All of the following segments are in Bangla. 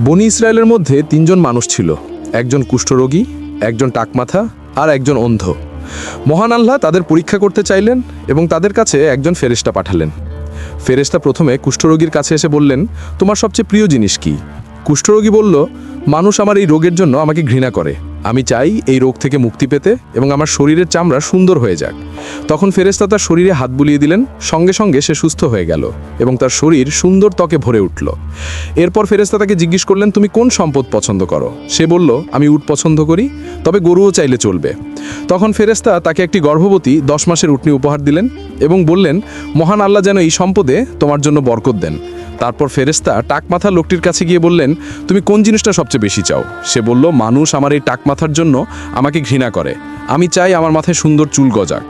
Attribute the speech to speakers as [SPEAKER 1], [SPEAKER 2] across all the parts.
[SPEAKER 1] বনি ইসরায়েলের মধ্যে তিনজন মানুষ ছিল। একজন কুষ্ঠরোগী একজন টাকমাথা আর একজন অন্ধ। মহান আল্লাহ তাদের পরীক্ষা করতে চাইলেন এবং তাদের কাছে একজন ফেরেস্তা পাঠালেন। ফেরেস্তা প্রথমে কুষ্ঠরোগীর কাছে এসে বললেন, তোমার সবচেয়ে প্রিয় জিনিস কি? কুষ্ঠরোগী বলল, মানুষ আমার এই রোগের জন্য আমাকে ঘৃণা করে। আমি চাই এই রোগ থেকে মুক্তি পেতে এবং আমার শরীরের চামড়া সুন্দর হয়ে যাক। তখন ফেরেশতা তার শরীরে হাত বুলিয়ে দিলেন, সঙ্গে সঙ্গে সে সুস্থ হয়ে গেল এবং তার শরীর সুন্দর ত্বকে ভরে উঠল। এরপর ফেরেশতা তাকে জিজ্ঞেস করলেন, তুমি কোন সম্পদ পছন্দ করো? সে বলল, আমি উট পছন্দ করি, তবে গরুও চাইলে চলবে। তখন ফেরেশতা তাকে একটি গর্ভবতী দশ মাসের উটনি উপহার দিলেন এবং বললেন, মহান আল্লাহ যেন এই সম্পদে তোমার জন্য বরকত দেন। তারপর ফেরেশতা টাকমাথা লোকটির কাছে গিয়ে বললেন, তুমি কোন জিনিসটা সবচেয়ে বেশি চাও? সে বলল, মানুষ আমার এই টাকমাথার জন্য আমাকে ঘৃণা করে। আমি চাই আমার মাথায় সুন্দর চুল গজাক।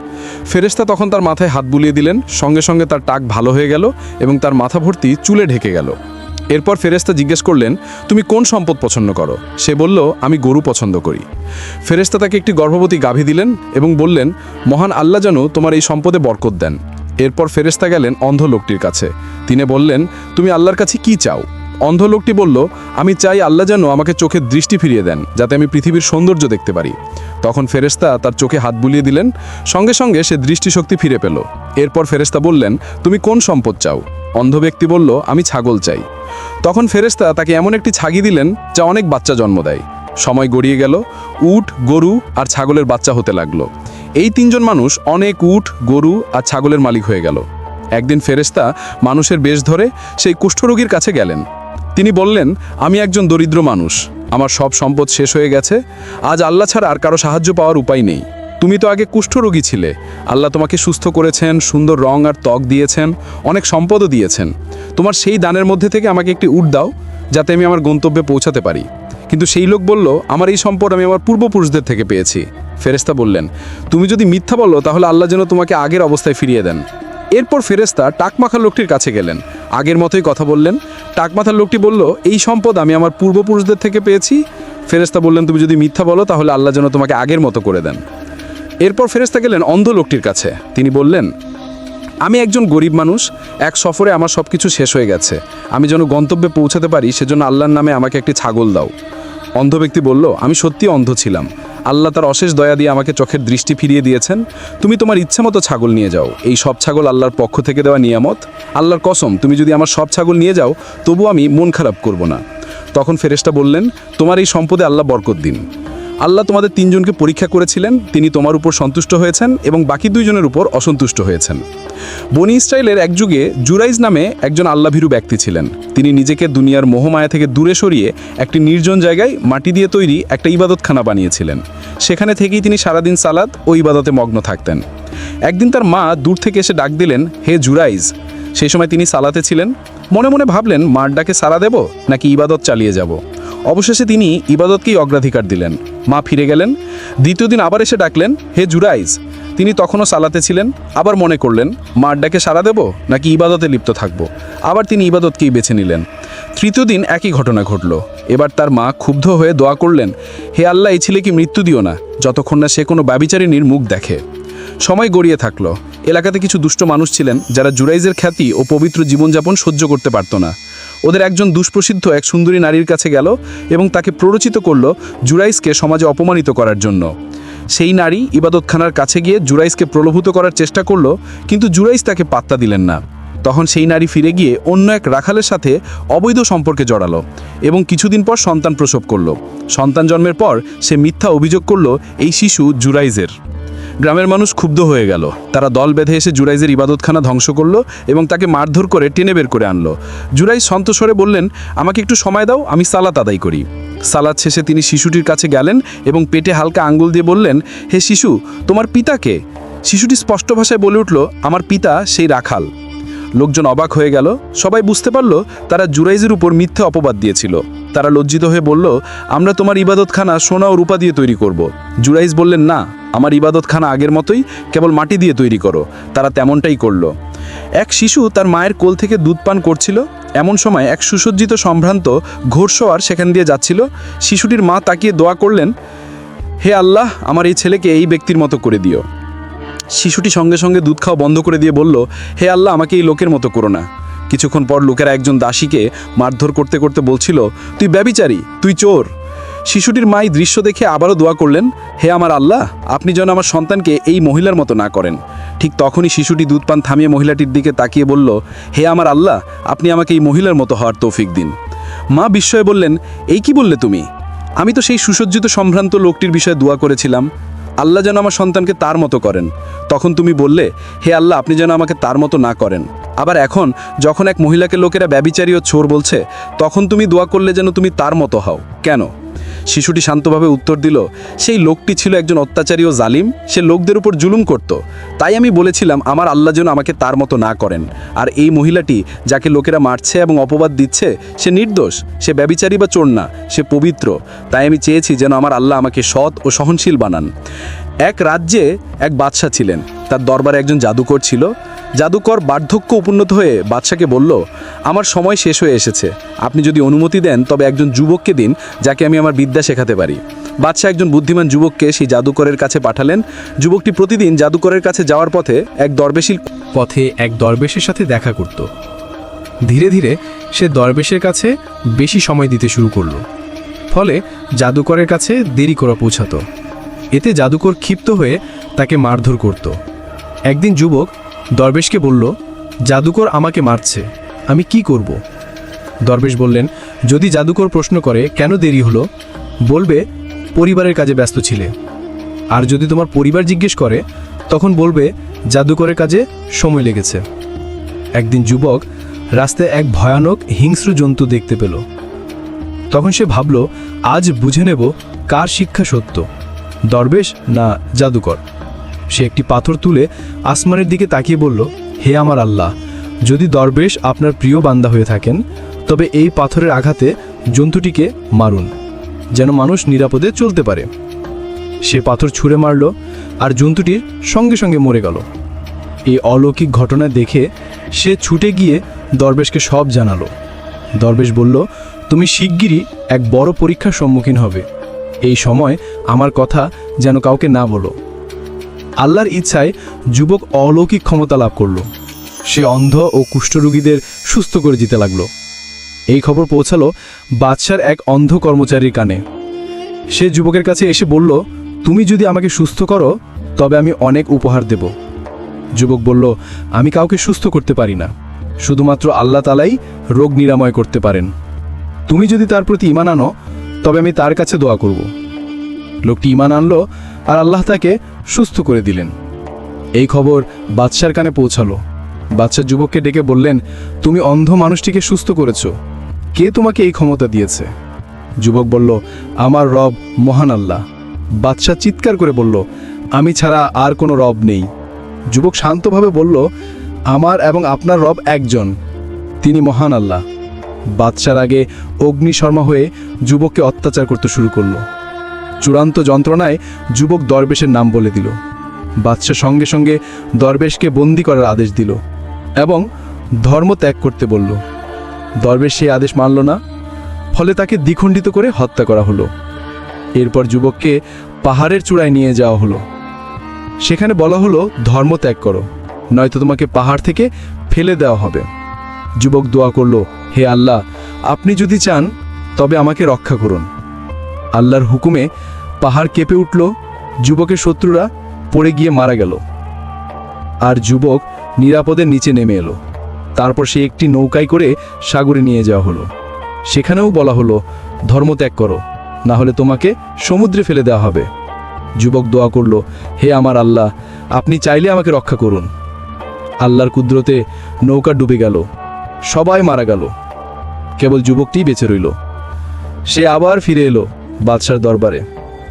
[SPEAKER 1] ফেরেশতা তখন তার মাথায় হাত বুলিয়ে দিলেন, সঙ্গে সঙ্গে তার টাক ভালো হয়ে গেল এবং তার মাথা ভর্তি চুলে ঢেকে গেল। এরপর ফেরেশতা জিজ্ঞেস করলেন, তুমি কোন সম্পদ পছন্দ করো? সে বলল, আমি গরু পছন্দ করি। ফেরেশতা তাকে একটি গর্ভবতী গাভী দিলেন এবং বললেন, মহান আল্লাহ যেন তোমার এই সম্পদে বরকত দেন। এরপর ফেরেশতা গেলেন অন্ধ লোকটির কাছে। তিনি বললেন, তুমি আল্লাহর কাছে কি চাও? অন্ধ লোকটি বলল, আমি চাই আল্লাহ যেন আমাকে চোখের দৃষ্টি ফিরিয়ে দেন, যাতে আমি পৃথিবীর সৌন্দর্য দেখতে পারি। তখন ফেরেশতা তার চোখে হাত বুলিয়ে দিলেন, সঙ্গে সঙ্গে সে দৃষ্টিশক্তি ফিরে পেল। এরপর ফেরেশতা বললেন, তুমি কোন সম্পদ চাও? অন্ধ ব্যক্তি বলল, আমি ছাগল চাই। তখন ফেরেশতা তাকে এমন একটি ছাগি দিলেন, যা অনেক বাচ্চা জন্ম দেয়। সময় গড়িয়ে গেল, উট, গরু আর ছাগলের বাচ্চা হতে লাগল। এই তিনজন মানুষ অনেক উট, গরু আর ছাগলের মালিক হয়ে গেল। একদিন ফেরেশতা মানুষের বেশ ধরে সেই কুষ্ঠরোগীর কাছে গেলেন। তিনি বললেন, আমি একজন দরিদ্র মানুষ। আমার সব সম্পদ শেষ হয়ে গেছে। আজ আল্লাহ ছাড়া আর কারও সাহায্য পাওয়ার উপায় নেই। তুমি তো আগে কুষ্ঠরোগী ছিলে। আল্লাহ তোমাকে সুস্থ করেছেন, সুন্দর রং আর ত্বক দিয়েছেন, অনেক সম্পদও দিয়েছেন। তোমার সেই দানের মধ্যে থেকে আমাকে একটি উট দাও, যাতে আমি আমার গন্তব্যে পৌঁছাতে পারি। কিন্তু সেই লোক বলল, আমার এই সম্পদ আমি আমার পূর্বপুরুষদের থেকে পেয়েছি। ফেরেস্তা বললেন, তুমি যদি মিথ্যা বলো, তাহলে আল্লাহ যেন তোমাকে আগের অবস্থায় ফিরিয়ে দেন। এরপর ফেরেস্তা টাকমাখা লোকটির কাছে গেলেন। আগের মতোই কথা বললেন। টাকমাথার লোকটি বলল, এই সম্পদ আমি আমার পূর্বপুরুষদের থেকে পেয়েছি। ফেরেস্তা বললেন, তুমি যদি মিথ্যা বলো, তাহলে আল্লাহ যেন তোমাকে আগের মতো করে দেন। এরপর ফেরেস্তা গেলেন অন্ধ লোকটির কাছে। তিনি বললেন, আমি একজন গরিব মানুষ। এক সফরে আমার সব কিছু শেষ হয়ে গেছে। আমি যেন গন্তব্যে পৌঁছাতে পারি, সেজন্য আল্লাহর নামে আমাকে একটি ছাগল দাও। অন্ধ ব্যক্তি বলল, আমি সত্যি অন্ধ ছিলাম। আল্লাহ তার অশেষ দয়া দিয়ে আমাকে চোখের দৃষ্টি ফিরিয়ে দিয়েছেন। তুমি তোমার ইচ্ছে মতো ছাগল নিয়ে যাও। এই সব ছাগল আল্লাহর পক্ষ থেকে দেওয়া নিয়ামত। আল্লাহর কসম, তুমি যদি আমার সব ছাগল নিয়ে যাও তবু আমি মন খারাপ করব না। তখন ফেরেশটা বললেন, তোমার এই সম্পদে আল্লাহ বরকত দিন। আল্লাহ তোমাদের তিনজনকে পরীক্ষা করেছিলেন, তিনি তোমার উপর সন্তুষ্ট হয়েছেন এবং বাকি দুইজনের উপর অসন্তুষ্ট হয়েছেন। বনি ইসরায়েলের এক যুগে জুরাইজ নামে একজন আল্লাভীরু ব্যক্তি ছিলেন। তিনি নিজেকে দুনিয়ার মোহমায়া থেকে দূরে সরিয়ে একটি নির্জন জায়গায় মাটি দিয়ে তৈরি একটা ইবাদতখানা বানিয়েছিলেন। সেখানে থেকেই তিনি সারাদিন সালাদ ও ইবাদতে মগ্ন থাকতেন। একদিন তার মা দূর থেকে এসে ডাক দিলেন, হে জুরাইজ! সেই সময় তিনি সালাতে ছিলেন। মনে মনে ভাবলেন, মার ডাকে সারা দেব নাকি ইবাদত চালিয়ে যাব? অবশেষে তিনি ইবাদতকেই অগ্রাধিকার দিলেন। মা ফিরে গেলেন। দ্বিতীয় দিন আবার এসে ডাকলেন, হে জুরাইজ! তিনি তখনও সালাতে ছিলেন, আবার মনে করলেন, মার ডাকে সারা দেব নাকি ইবাদতে লিপ্ত থাকব? আবার তিনি ইবাদতকেই বেছে নিলেন। তৃতীয় দিন একই ঘটনা ঘটল। এবার তার মা ক্ষুব্ধ হয়ে দোয়া করলেন, হে আল্লাহ, এই ছেলেকে মৃত্যু দিও না, যতক্ষণ না সে কোনো ব্যবিচারিণীর মুখ দেখে। সময় গড়িয়ে থাকল। এলাকাতে কিছু দুষ্ট মানুষ ছিলেন যারা জুরাইজের খ্যাতি ও পবিত্র জীবনযাপন সহ্য করতে পারত না। ওদের একজন দুষ্প্রসিদ্ধ এক সুন্দরী নারীর কাছে গেল এবং তাকে প্ররোচিত করল জুরাইসকে সমাজে অপমানিত করার জন্য। সেই নারী ইবাদতখানার কাছে গিয়ে জুরাইসকে প্রলোভিত করার চেষ্টা করল, কিন্তু জুরাইস তাকে পাত্তা দিলেন না। তখন সেই নারী ফিরে গিয়ে অন্য এক রাখালের সাথে অবৈধ সম্পর্কে জড়ালো এবং কিছুদিন পর সন্তান প্রসব করল। সন্তান জন্মের পর সে মিথ্যা অভিযোগ করল, এই শিশু জুরাইজের গ্রামের মানুষ ক্ষুব্ধ হয়ে গেল। তারা দল বেঁধে এসে জুরাইজের ইবাদতখানা ধ্বংস করল এবং তাকে মারধর করে টেনে বের করে আনলো। জুরাইজ সন্তস্বরে বললেন, আমাকে একটু সময় দাও, আমি সালাত আদায় করি। সালাদ শেষে তিনি শিশুটির কাছে গেলেন এবং পেটে হালকা আঙ্গুল দিয়ে বললেন, হে শিশু, তোমার পিতাকে শিশুটি স্পষ্ট ভাষায় বলে উঠল, আমার পিতা সেই রাখাল। লোকজন অবাক হয়ে গেল। সবাই বুঝতে পারল, তারা জুরাইজের উপর মিথ্যে অপবাদ দিয়েছিল। তারা লজ্জিত হয়ে বলল, আমরা তোমার ইবাদতখানা সোনা ও রূপা দিয়ে তৈরি করব। জুরাইজ বললেন, না, আমার ইবাদতখানা আগের মতোই কেবল মাটি দিয়ে তৈরি করো। তারা তেমনটাই করল। এক শিশু তার মায়ের কোল থেকে দুধ পান করছিল। এমন সময় এক সুসজ্জিত সম্ভ্রান্ত ঘোরসোয়ার সেখান দিয়ে যাচ্ছিল। শিশুটির মা তাকিয়ে দোয়া করলেন, হে আল্লাহ, আমার এই ছেলেকে এই ব্যক্তির মতো করে দিও। শিশুটি সঙ্গে সঙ্গে দুধ খাওয়া বন্ধ করে দিয়ে বলল, হে আল্লাহ, আমাকে এই লোকের মতো করো না।
[SPEAKER 2] কিছুক্ষণ পর লোকেরা একজন দাসীকে মারধর করতে করতে বলছিল, তুই ব্যবিচারী, তুই চোর। শিশুটির মাই দৃশ্য দেখে আবারও দোয়া করলেন, হে আমার আল্লাহ, আপনি যেন আমার সন্তানকে এই মহিলার মতো না করেন। ঠিক তখনই শিশুটি দুধ পান থামিয়ে মহিলাটির দিকে তাকিয়ে বলল, হে আমার আল্লাহ, আপনি আমাকে এই মহিলার মতো হওয়ার তৌফিক দিন। মা বিস্ময়ে বললেন, এই কি বললে তুমি? আমি তো সেই সুসজ্জিত সম্ভ্রান্ত লোকটির বিষয়ে দোয়া করেছিলাম। আল্লাহ যেন আমার সন্তানকে তার মতো করেন। তখন তুমি বললে, হে আল্লাহ, আপনি যেন আমাকে তার মতো না করেন। আবার এখন, যখন এক মহিলাকে লোকেরা ব্যবিচারী ও ছোর বলছে, তখন তুমি দোয়া করলে যেন তুমি তার মতো হও। কেন? শিশুটি শান্তভাবে উত্তর দিল, সেই লোকটি ছিল একজন অত্যাচারী ও জালিম, সে লোকদের উপর জুলুম করত। তাই আমি বলেছিলাম, আমার আল্লাহ যেন আমাকে তার মতো না করেন। আর এই মহিলাটি যাকে লোকেরা মারছে এবং অপবাদ দিচ্ছে, সে নির্দোষ, সে ব্যবিচারী বা চোর না, সে পবিত্র। তাই আমি চেয়েছি যেন আমার আল্লাহ আমাকে সৎ ও সহনশীল বানান। এক রাজ্যে এক বাদশাহ ছিলেন। তার দরবারে একজন জাদুকর ছিল। জাদুকর বার্ধক্য উপন্নত হয়ে বাদশাকে বলল, আমার সময় শেষ হয়ে এসেছে। আপনি যদি অনুমতি দেন, তবে একজন যুবককে দিন, যাকে আমি আমার বিদ্যা শেখাতে পারি। বাদশাহ একজন বুদ্ধিমান যুবককে সেই জাদুকরের কাছে পাঠালেন। যুবকটি প্রতিদিন জাদুকরের কাছে যাওয়ার পথে এক দরবেশীর
[SPEAKER 3] পথে এক দরবেশের সাথে দেখা করত। ধীরে ধীরে সে দরবেশের কাছে বেশি সময় দিতে শুরু করল। ফলে জাদুকরের কাছে দেরি করা পৌঁছাতো। এতে জাদুকর ক্ষিপ্ত হয়ে তাকে মারধর করত। একদিন যুবক দরবেশকে বলল, জাদুকর আমাকে মারছে, আমি কি করব? দরবেশ বললেন, যদি জাদুকর প্রশ্ন করে, কেন দেরি হলো? বলবে, পরিবারের কাজে ব্যস্ত ছিলে। আর যদি তোমার পরিবার জিজ্ঞেস করে, তখন বলবে, জাদুকরের কাজে সময় লেগেছে। একদিন যুবক রাস্তায় এক ভয়ানক হিংস্র জন্তু দেখতে পেল। তখন সে ভাবল, আজ বুঝে নেব কার শিক্ষা সত্য, দরবেশ না জাদুকর। সে একটি পাথর তুলে আসমানের দিকে তাকিয়ে বলল, হে আমার আল্লাহ, যদি দরবেশ আপনার প্রিয় বান্দা হয়ে থাকেন, তবে এই পাথরের আঘাতে জন্তুটিকে মারুন, যেন মানুষ নিরাপদে চলতে পারে। সে পাথর ছুঁড়ে মারল আর জন্তুটির সঙ্গে সঙ্গে মরে গেল। এই অলৌকিক ঘটনা দেখে সে ছুটে গিয়ে দরবেশকে সব জানালো। দরবেশ বলল, তুমি শিগগিরই এক বড় পরীক্ষার সম্মুখীন হবে। এই সময় আমার কথা যেন কাউকে না বলো। আল্লাহর ইচ্ছায় যুবক অলৌকিক ক্ষমতা লাভ করল। সে অন্ধ ও কুষ্ঠরোগীদের সুস্থ করে দিতে লাগল। এই খবর পৌঁছালো বাদশার এক অন্ধ কর্মচারীর কানে। সে যুবকের কাছে এসে বলল, তুমি যদি আমাকে সুস্থ করো, তবে আমি অনেক উপহার দেব। যুবক বলল, আমি কাউকে সুস্থ করতে পারি না। শুধুমাত্র আল্লাহ তালাই রোগ নিরাময় করতে পারেন। তুমি যদি তার প্রতি ইমান আনো, তবে আমি তার কাছে দোয়া করব। লোকটি ইমান আনলো আর আল্লাহ তাকে সুস্থ করে দিলেন। এই খবর বাদশার কানে পৌঁছালো। বাদশাহ যুবককে ডেকে বললেন, তুমি অন্ধ মানুষটিকে সুস্থ করেছ। কে তোমাকে এই ক্ষমতা দিয়েছে? যুবক বলল, আমার রব মহান আল্লাহ। বাদশাহ চিৎকার করে বলল, আমি ছাড়া আর কোনো রব নেই। যুবক শান্তভাবে বলল, আমার এবং আপনার রব একজন। তিনি মহান আল্লাহ। বাদশার আগে অগ্নিশর্মা হয়ে যুবককে অত্যাচার করতে শুরু করল। চূড়ান্ত যন্ত্রণায় যুবক দরবেশের নাম বলে দিল। বাদশাহ সঙ্গে সঙ্গে দরবেশকে বন্দি করার আদেশ দিল এবং ধর্ম ত্যাগ করতে বলল। দরবেশ সেই আদেশ মানল না, ফলে তাকে দ্বিখণ্ডিত করে হত্যা করা হলো। এরপর যুবককে পাহাড়ের চূড়ায় নিয়ে যাওয়া হলো। সেখানে বলা হলো, ধর্ম ত্যাগ করো, নয়তো তোমাকে পাহাড় থেকে ফেলে দেওয়া হবে। যুবক দোয়া করল, হে আল্লাহ, আপনি যদি চান, তবে আমাকে রক্ষা করুন। আল্লাহর হুকুমে পাহাড় কেঁপে উঠল, যুবকের শত্রুরা পড়ে গিয়ে মারা গেল। আর যুবক নিরাপদে নিচে নেমে এলো। তারপর সে একটি নৌকায় করে সাগরে নিয়ে যাওয়া হলো। সেখানেও বলা হলো ধর্ম ত্যাগ করো, না হলে তোমাকে সমুদ্রে ফেলে দেওয়া হবে। যুবক দোয়া করল, হে আমার আল্লাহ, আপনি চাইলে আমাকে রক্ষা করুন। আল্লাহর কুদরতে নৌকা ডুবে গেল, সবাই মারা গেল। কেবল যুবকটি বেঁচে রইল। সে আবার ফিরে এলো বাদশার দরবারে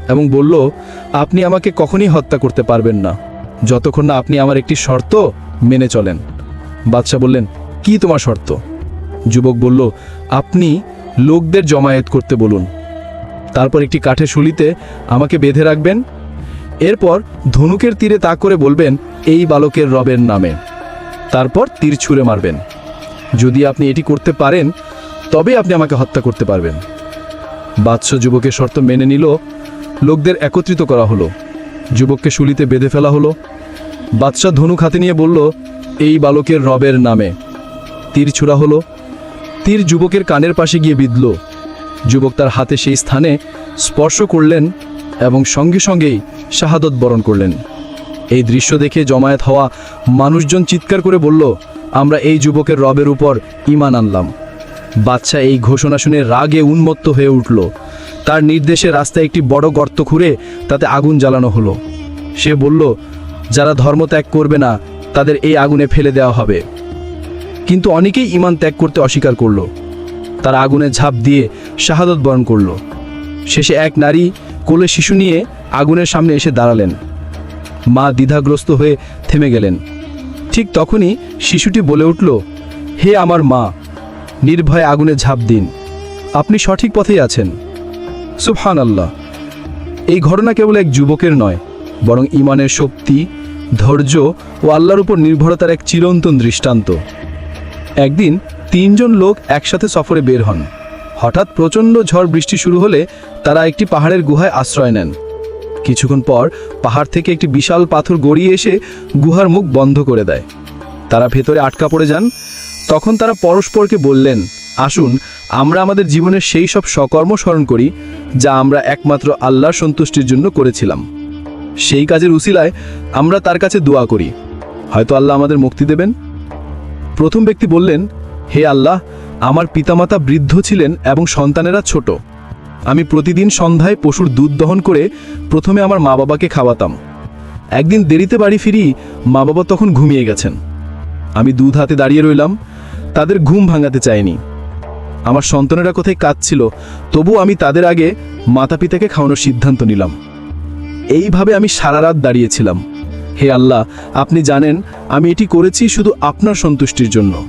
[SPEAKER 3] এবং বলল, আপনি আমাকে কখনই হত্যা করতে পারবেন না। যতক্ষণ না আপনি আমার একটি শর্ত মেনে চলেন। বাদশাহ বললেন, কি তোমার শর্ত? যুবক বলল, আপনি লোকদের জমায়েত করতে বলুন। তারপর একটি কাঠের শুলিতে আমাকে বেঁধে রাখবেন। এরপর ধনুকের তীরে তা করে বলবেন, এই বালকের রবের নামে। তারপর তীর ছুঁড়ে মারবেন। যদি আপনি এটি করতে পারেন তবে আপনি আমাকে হত্যা করতে পারবেন। বাদশ যুবকের শর্ত মেনে নিল, লোকদের একত্রিত করা হলো। যুবককে শুলিতে বেঁধে ফেলা হলো। বাদশাহ ধনুক হাতে নিয়ে বলল, এই বালকের রবের নামে।
[SPEAKER 2] তীর ছোড়া হলো। তীর যুবকের কানের পাশে গিয়ে বিঁধল। যুবক তার হাতে সেই স্থানে স্পর্শ করলেন এবং সঙ্গে সঙ্গেই শাহাদত বরণ করলেন। এই দৃশ্য দেখে জমায়েত হওয়া মানুষজন চিৎকার করে বলল, আমরা এই যুবকের রবের উপর ইমান আনলাম। বাচ্চা এই ঘোষণা শুনে রাগে উন্মত্ত হয়ে উঠল। তার নির্দেশে রাস্তায় একটি বড় গর্ত খুঁড়ে তাতে আগুন জ্বালানো হলো। সে বলল, যারা ধর্ম ত্যাগ করবে না, তাদের এই আগুনে ফেলে দেওয়া হবে। কিন্তু অনেকেই ইমান ত্যাগ করতে অস্বীকার করল। তারা আগুনে ঝাঁপ দিয়ে শাহাদত বরণ করল। শেষে এক নারী কোলে শিশু নিয়ে আগুনের সামনে এসে দাঁড়ালেন। মা দ্বিধাগ্রস্ত হয়ে থেমে গেলেন। ঠিক তখনই শিশুটি বলে উঠল, হে আমার মা নির্ভয়ে আগুনে ঝাঁপ দিন। আপনি সঠিক পথেই আছেন। সুফহান আল্লাহ এই ঘটনা কেবল এক যুবকের নয়, বরং ইমানের শক্তি, ধৈর্য ও আল্লাহর উপর নির্ভরতার এক চিরন্তন দৃষ্টান্ত। একদিন তিনজন লোক একসাথে সফরে বের হন। হঠাৎ প্রচণ্ড ঝড় বৃষ্টি শুরু হলে তারা একটি পাহাড়ের গুহায় আশ্রয় নেন। কিছুক্ষণ পর পাহাড় থেকে একটি বিশাল পাথর গড়িয়ে এসে গুহার মুখ বন্ধ করে দেয়। তারা ভেতরে আটকা পড়ে যান তখন তারা পরস্পরকে বললেন, আসুন, আমরা আমাদের জীবনের সেই সব সকর্ম স্মরণ করি, যা আমরা একমাত্র আল্লাহর সন্তুষ্টির জন্য করেছিলাম। সেই কাজের উসিলায় আমরা তার কাছে দোয়া করি। হয়তো আল্লাহ আমাদের মুক্তি দেবেন? প্রথম ব্যক্তি বললেন, হে আল্লাহ, আমার পিতামাতা বৃদ্ধ ছিলেন এবং সন্তানেরা ছোট। আমি প্রতিদিন সন্ধ্যায় পশুর দুধ দহন করে প্রথমে আমার মা বাবাকে খাওয়াতাম। একদিন দেরিতে বাড়ি ফিরি মা বাবা তখন ঘুমিয়ে গেছেন। আমি দুধ হাতে দাঁড়িয়ে রইলাম। তাদের ঘুম ভাঙাতে চাইনি। আমার সন্তানেরা কোথায় কাঁদছিল, তবু আমি তাদের আগে মাতা পিতাকে খাওয়ানোর সিদ্ধান্ত নিলাম। এইভাবে আমি সারা রাত দাঁড়িয়েছিলাম। হে আল্লাহ, আপনি জানেন, আমি এটি করেছি শুধু আপনার সন্তুষ্টির জন্য।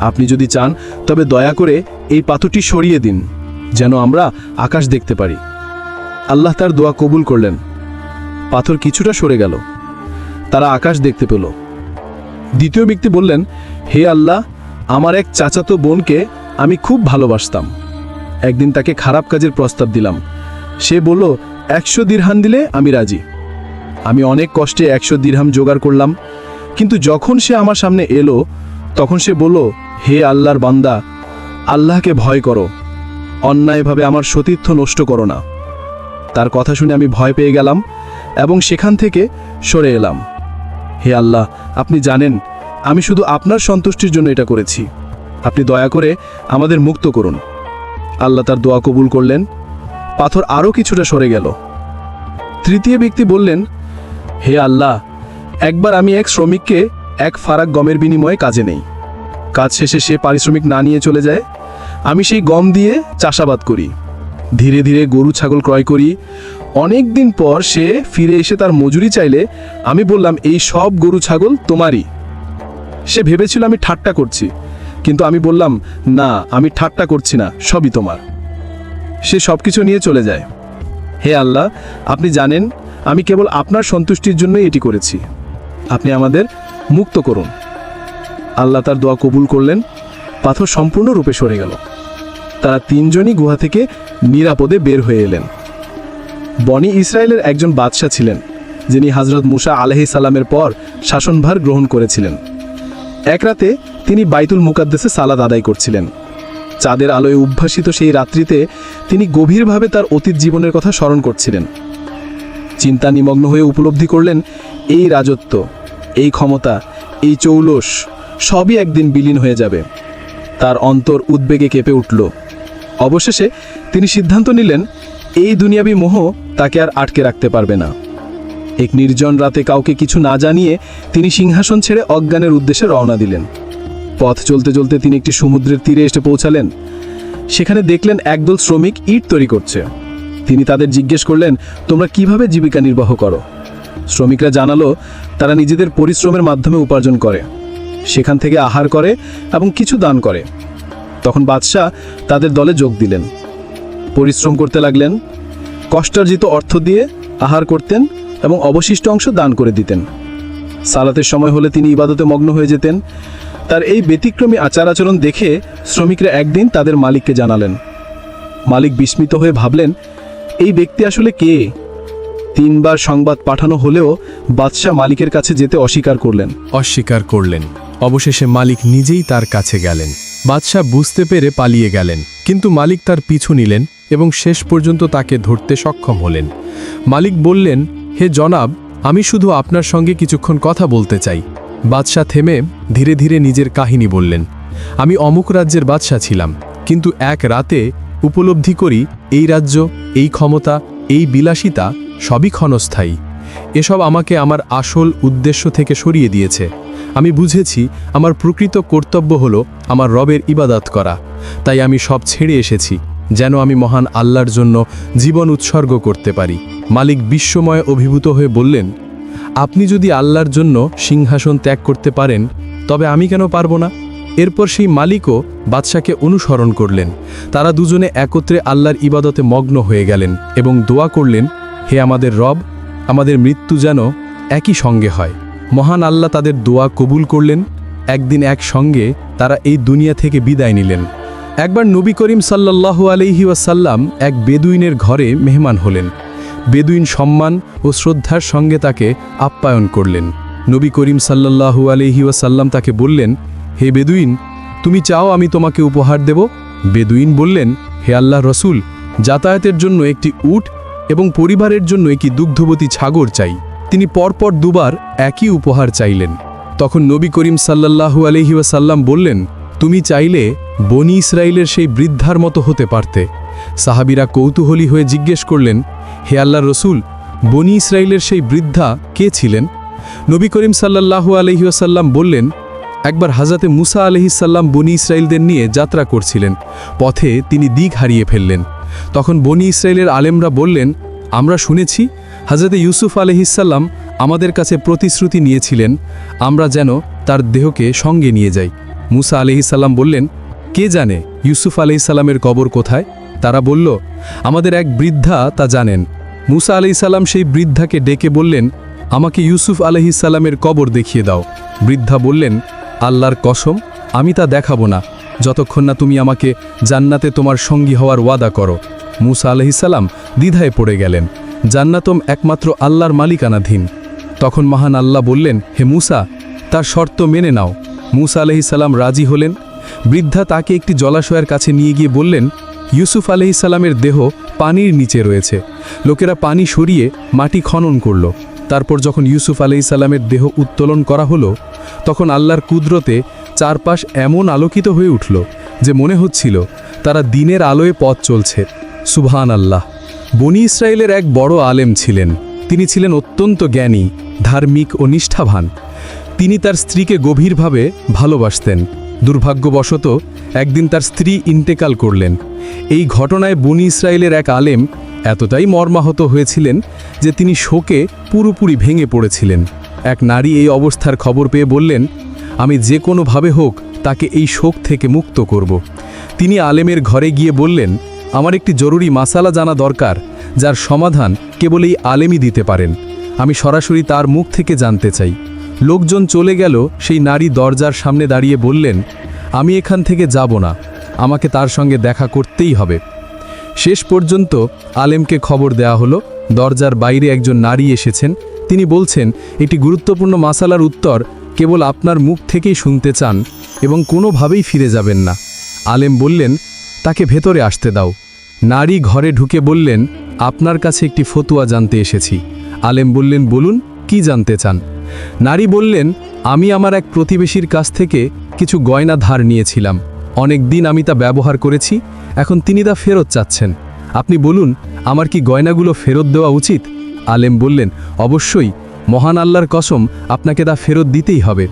[SPEAKER 2] আপনি যদি চান, তবে দয়া করে এই পাথরটি সরিয়ে দিন, যেন আমরা আকাশ দেখতে পারি। আল্লাহ তার দোয়া কবুল করলেন। পাথর কিছুটা সরে গেল। তারা আকাশ দেখতে পেল। দ্বিতীয় ব্যক্তি বললেন, হে আল্লাহ আমার এক চাচাতো বোনকে আমি খুব ভালোবাসতাম। একদিন তাকে খারাপ কাজের প্রস্তাব দিলাম। সে বলল, একশো দিরহান দিলে আমি রাজি। আমি অনেক কষ্টে একশো দিরহাম জোগাড় করলাম। কিন্তু যখন সে আমার সামনে এলো, তখন সে বলল, হে আল্লাহর বান্দা, আল্লাহকে ভয় করো। অন্যায়ভাবে আমার সতীর্থ নষ্ট করো না। তার কথা শুনে আমি ভয় পেয়ে গেলাম এবং সেখান থেকে সরে এলাম। হে আল্লাহ, আপনি জানেন আমি শুধু আপনার সন্তুষ্টির জন্য এটা করেছি। আপনি দয়া করে আমাদের মুক্ত করুন। আল্লাহ তার দোয়া কবুল করলেন। পাথর আরও কিছুটা সরে গেল। তৃতীয় ব্যক্তি বললেন, হে আল্লাহ, একবার আমি এক শ্রমিককে এক ফারাক গমের বিনিময়ে কাজে নেই। কাজ শেষে সে পারিশ্রমিক না নিয়ে চলে যায়। আমি সেই গম দিয়ে চাষাবাদ করি। ধীরে ধীরে গরু, ছাগল ক্রয় করি। অনেক দিন পর সে ফিরে এসে তার মজুরি চাইলে আমি বললাম, এই সব গরু, ছাগল তোমারই। সে ভেবেছিল আমি ঠাট্টা করছি, কিন্তু আমি বললাম, না, আমি ঠাট্টা করছি না, সবই তোমার। সে সব কিছু নিয়ে চলে যায়। হে আল্লাহ, আপনি জানেন, আমি কেবল আপনার সন্তুষ্টির জন্যই এটি করেছি। আপনি আমাদের মুক্ত করুন। আল্লাহ তার দোয়া কবুল করলেন, পাথর সম্পূর্ণরূপে সরে গেল। তারা তিনজনই গুহা থেকে নিরাপদে বের হয়ে এলেন। বনি ইসরায়েলের একজন বাদশাহ ছিলেন, যিনি হজরত মুসা আলহি সালামের পর শাসনভার গ্রহণ করেছিলেন। এক রাতে তিনি বাইতুল মুকাদ্দেসে সালাদ আদায় করছিলেন। চাঁদের আলোয় উদ্ভাসিত সেই রাত্রিতে তিনি গভীরভাবে তার অতীত জীবনের কথা স্মরণ করছিলেন। চিন্তা নিমগ্ন হয়ে উপলব্ধি করলেন, এই রাজত্ব, এই ক্ষমতা, এই চৌলস সবই একদিন বিলীন হয়ে যাবে। তার অন্তর উদ্বেগে কেঁপে উঠল। অবশেষে তিনি সিদ্ধান্ত নিলেন, এই দুনিয়াবি মোহ তাকে আর আটকে রাখতে পারবে না। এক নির্জন রাতে কাউকে কিছু না জানিয়ে তিনি সিংহাসন ছেড়ে অজ্ঞানের উদ্দেশ্যে রওনা দিলেন। পথ চলতে চলতে তিনি একটি সমুদ্রের তীরে এসে পৌঁছালেন। সেখানে দেখলেন একদল শ্রমিক ইট তৈরি করছে। তিনি তাদের জিজ্ঞেস করলেন, তোমরা কীভাবে জীবিকা নির্বাহ করো? শ্রমিকরা জানালো, তারা নিজেদের পরিশ্রমের মাধ্যমে উপার্জন করে। সেখান থেকে আহার করে এবং কিছু দান করে। তখন বাদশাহ তাদের দলে যোগ দিলেন। পরিশ্রম করতে লাগলেন। কষ্টার্জিত অর্থ দিয়ে আহার করতেন এবং অবশিষ্ট অংশ দান করে দিতেন। সালাতের সময় হলে তিনি ইবাদতে মগ্ন হয়ে যেতেন। তার এই ব্যতিক্রমী আচার আচরণ দেখে শ্রমিকরা একদিন তাদের মালিককে জানালেন। মালিক বিস্মিত হয়ে ভাবলেন, এই ব্যক্তি আসলে কে? তিনবার সংবাদ পাঠানো হলেও বাদশাহ মালিকের কাছে যেতে অস্বীকার করলেন।
[SPEAKER 3] অস্বীকার করলেন। অবশেষে মালিক নিজেই তার কাছে গেলেন। বাদশাহ বুঝতে পেরে পালিয়ে গেলেন, কিন্তু মালিক তার পিছু নিলেন এবং শেষ পর্যন্ত তাকে ধরতে সক্ষম হলেন। মালিক বললেন হে জনাব, আমি শুধু আপনার সঙ্গে কিছুক্ষণ কথা বলতে চাই। বাদশাহ থেমে ধীরে ধীরে নিজের কাহিনী বললেন, আমি অমুক রাজ্যের বাদশাহ ছিলাম, কিন্তু এক রাতে উপলব্ধি করি এই রাজ্য, এই ক্ষমতা, এই বিলাসিতা সবই ক্ষণস্থায়ী। এসব আমাকে আমার আসল উদ্দেশ্য থেকে সরিয়ে দিয়েছে। আমি বুঝেছি আমার প্রকৃত কর্তব্য হলো আমার রবের ইবাদত করা। তাই আমি সব ছেড়ে এসেছি। যেন আমি মহান আল্লাহর জন্য জীবন উৎসর্গ করতে পারি। মালিক বিশ্বময় অভিভূত হয়ে বললেন, আপনি যদি আল্লাহর জন্য সিংহাসন ত্যাগ করতে পারেন, তবে আমি কেন পারব না? এরপর সেই মালিকও বাদশাকে অনুসরণ করলেন। তারা দুজনে একত্রে আল্লাহর ইবাদতে মগ্ন হয়ে গেলেন এবং দোয়া করলেন, হে আমাদের রব, আমাদের মৃত্যু যেন একই সঙ্গে হয়। মহান আল্লাহ তাদের দোয়া কবুল করলেন। একদিন একসঙ্গে তারা এই দুনিয়া থেকে বিদায় নিলেন। একবার নবী করিম সাল্লাল্লাহু আলহি ওয়াসাল্লাম এক বেদুইনের ঘরে মেহমান হলেন। বেদুইন সম্মান ও শ্রদ্ধার সঙ্গে তাকে আপ্যায়ন করলেন। নবী করিম সাল্লাল্লাহু আলহি ওয়াসাল্লাম তাকে বললেন, হে বেদুইন, তুমি চাও আমি তোমাকে উপহার দেব? বেদুইন বললেন, হে আল্লাহ রসুল, যাতায়াতের জন্য একটি উট এবং পরিবারের জন্য একটি দুগ্ধবতী ছাগর চাই। তিনি পরপর দুবার একই উপহার চাইলেন। তখন নবী করিম সাল্লাল্লাহু আলহি ওয়াসাল্লাম বললেন, তুমি চাইলে বনি ইসরায়েলের সেই বৃদ্ধার মতো হতে পারতে। সাহাবিরা কৌতূহলী হয়ে জিজ্ঞেস করলেন, হে আল্লাহ রসুল, বনি ইসরায়েলের সেই বৃদ্ধা কে ছিলেন? নবী করিম সাল্লাল্লাহু আলহিউসাল্লাম বললেন, একবার হাজাতে মুসা আলহিসাল্লাম বনি ইসরায়েলদের নিয়ে যাত্রা করছিলেন। পথে তিনি দিক হারিয়ে ফেললেন। তখন বনি ইসরায়েলের আলেমরা বললেন, আমরা শুনেছি হাজরতে ইউসুফ আলহিসাল্লাম আমাদের কাছে প্রতিশ্রুতি নিয়েছিলেন, আমরা যেন তার দেহকে সঙ্গে নিয়ে যাই। মুসা আলহিসাল্লাম বললেন কে জানে ইউসুফ আলহিসাল্লামের কবর কোথায়? তারা বলল, আমাদের এক বৃদ্ধা তা জানেন। মুসা আলহিসাল্লাম সেই বৃদ্ধাকে ডেকে বললেন, আমাকে ইউসুফ আলহিসাল্লামের কবর দেখিয়ে দাও। বৃদ্ধা বললেন, আল্লাহর কসম, আমি তা দেখাবো না। যতক্ষণ না তুমি আমাকে জান্নাতে তোমার সঙ্গী হওয়ার ওয়াদা করো। মুসা আলহিসাল্লাম দ্বিধায় পড়ে গেলেন। জান্নাতম একমাত্র আল্লাহর মালিকানাধীন। তখন মহান আল্লাহ বললেন, হে মুসা, তার শর্ত মেনে নাও। মুসা আলহিসাল্লাম রাজি হলেন বৃদ্ধা তাকে একটি জলাশয়ের কাছে নিয়ে গিয়ে বললেন, ইউসুফ আলহিসাল্লামের দেহ পানির নিচে রয়েছে। লোকেরা পানি সরিয়ে মাটি খনন করল। তারপর যখন ইউসুফ আলহিসাল্লামের দেহ উত্তোলন করা হলো, তখন আল্লাহর কুদরতে চারপাশ এমন আলোকিত হয়ে উঠল যে মনে হচ্ছিল তারা দিনের আলোয় পথ চলছে। সুবহান আল্লাহ বনি ইসরায়েলের এক বড় আলেম ছিলেন। তিনি ছিলেন অত্যন্ত জ্ঞানী, ধার্মিক ও নিষ্ঠাবান। তিনি তার স্ত্রীকে গভীরভাবে ভালোবাসতেন। দুর্ভাগ্যবশত একদিন তার স্ত্রী ইন্তেকাল করলেন। এই ঘটনায় বনি ইসরায়েলের এক আলেম এতটাই মর্মাহত হয়েছিলেন যে তিনি শোকে পুরোপুরি ভেঙে পড়েছিলেন। এক নারী এই অবস্থার খবর পেয়ে বললেন, আমি যে কোনোভাবে হোক তাকে এই শোক থেকে মুক্ত করব। তিনি আলেমের ঘরে গিয়ে বললেন, আমার একটি জরুরি মাসালা জানা দরকার, যার সমাধান কেবল এই আলেমই দিতে পারেন। আমি সরাসরি তার মুখ থেকে জানতে চাই। লোকজন চলে গেল, সেই নারী দরজার সামনে দাঁড়িয়ে বললেন, আমি এখান থেকে যাব না, আমাকে তার সঙ্গে দেখা করতেই হবে। শেষ পর্যন্ত আলেমকে খবর দেয়া হলো, দরজার বাইরে একজন নারী এসেছেন। তিনি বলছেন একটি গুরুত্বপূর্ণ মাসালার উত্তর, কেবল আপনার মুখ থেকেই শুনতে চান এবং কোনোভাবেই ফিরে যাবেন না। আলেম বললেন, তাকে ভেতরে আসতে দাও। নারী ঘরে ঢুকে বললেন, আপনার কাছে একটি ফতুয়া জানতে এসেছি। আলেম বললেন, বলুন, কি জানতে চান? নারী বললেন, আমি আমার এক প্রতিবেশীর কাছ থেকে কিছু গয়না ধার নিয়েছিলাম। অনেক দিন আমি তা ব্যবহার করেছি, এখন তিনি তা ফেরত চাচ্ছেন। আপনি বলুন, আমার কি গয়নাগুলো ফেরত দেওয়া উচিত? আলেম বললেন, অবশ্যই, মহান আল্লাহর কসম, আপনাকে তা ফেরত দিতেই হবে।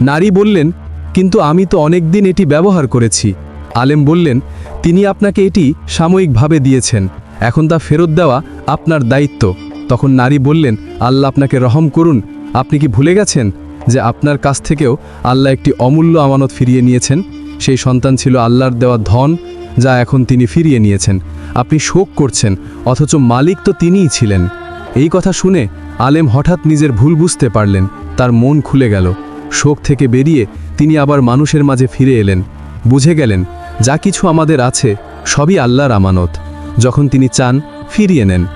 [SPEAKER 3] নারী বললেন, কিন্তু আমি তো অনেক দিন এটি ব্যবহার করেছি। আলেম বললেন, তিনি আপনাকে এটি সাময়িকভাবে দিয়েছেন, এখন তা ফেরত দেওয়া আপনার দায়িত্ব। তখন নারী বললেন, আল্লাহ আপনাকে রহম করুন আপনি কি ভুলে গেছেন যে আপনার কাছ থেকেও আল্লাহ একটি অমূল্য আমানত ফিরিয়ে নিয়েছেন? সেই সন্তান ছিল আল্লাহর দেওয়া ধন, যা এখন তিনি ফিরিয়ে নিয়েছেন। আপনি শোক করছেন, অথচ মালিক তো তিনিই ছিলেন। এই কথা শুনে আলেম হঠাৎ নিজের ভুল বুঝতে পারলেন। তার মন খুলে গেল। শোক থেকে বেরিয়ে তিনি আবার মানুষের মাঝে ফিরে এলেন। বুঝে গেলেন, যা কিছু আমাদের আছে, সবই আল্লাহর আমানত। যখন তিনি চান, ফিরিয়ে নেন।